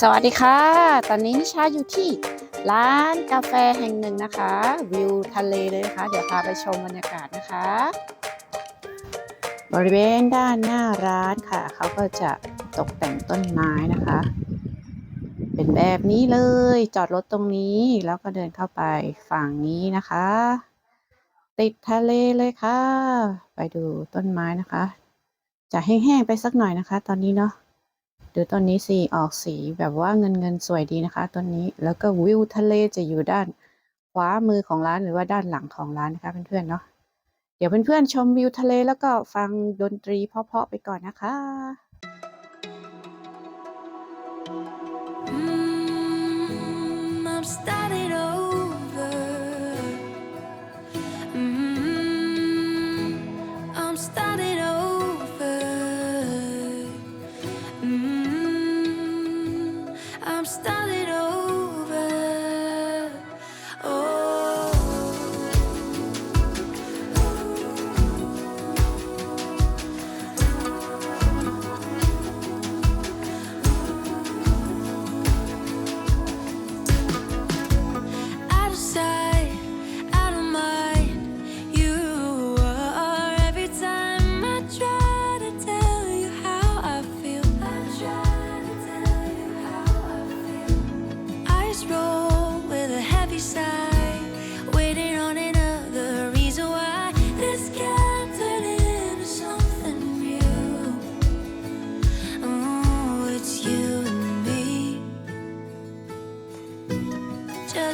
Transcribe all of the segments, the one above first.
สวัสดีค่ะ ตอนนี้นิชาอยู่ที่ร้านกาแฟแห่งหนึ่งนะคะ วิวทะเลเลยนะคะ เดี๋ยวพาไปชมบรรยากาศนะคะ บริเวณด้านหน้าร้านค่ะ เขาก็จะตกแต่งต้นไม้นะคะ เป็นแบบนี้เลย จอดรถตรงนี้แล้วก็เดินเข้าไปฝั่งนี้นะคะ ติดทะเลเลยค่ะ ไปดูต้นไม้นะคะ จะแห้งๆไปสักหน่อยนะคะ ตอนนี้เนาะ ดูต้นนี้สีออกสีแบบว่าเงินเงินสวยดีนะคะต้นนี้แล้วก็วิวทะเลจะอยู่ด้านขวามือของร้านหรือว่าด้านหลังของร้านนะคะเพื่อนๆเนาะเดี๋ยวเพื่อนๆชมวิวทะเลแล้วก็ฟังดนตรีเพาะๆไปก่อนนะคะอืม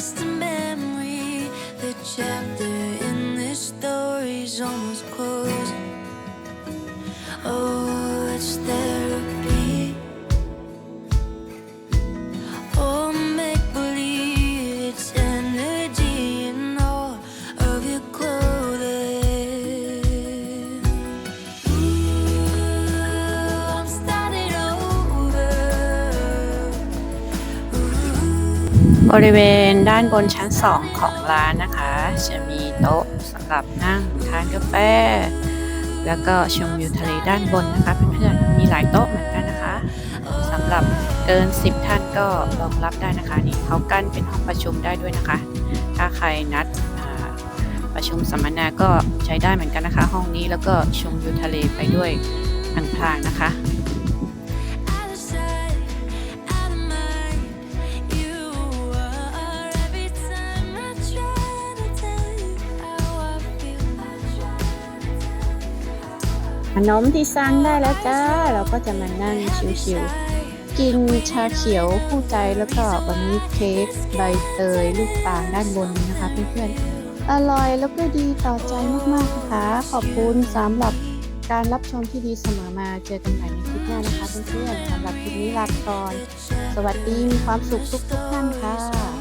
Just a memory. The chapter บริเวณด้านบนชั้น 2 ของร้านนะคะ จะมีโต๊ะสำหรับนั่งทานกาแฟ แล้วก็ชมวิวทะเลด้านบนนะคะเพื่อนๆมีหลายโต๊ะเหมือนกันนะคะสำหรับเกิน 10 ท่านก็รองรับได้นะคะนี่เขากั้นเป็นห้องประชุมได้ด้วยนะคะ ถ้าใครนัดประชุมสัมมนาก็ใช้ได้เหมือนกันนะคะ ห้องนี้แล้วก็ชมวิวทะเลไปด้วยพลางๆนะคะ ขนมที่สั่งได้แล้วจ้า เราก็จะมานั่งชิวๆกินชาเขียวคู่ใจแล้วก็วันนี้เค้กใบเตยลูกตาลด้านบนนะคะเพื่อนๆอร่อยแล้วก็ดีต่อใจมากๆนะคะ ขอบคุณสำหรับการรับชมที่ดีเสมอมาเจอกันใหม่ในคลิปหน้านะคะเพื่อนๆสำหรับคลิปนี้ลาไปก่อน สวัสดีมีความสุขทุกๆท่านค่ะ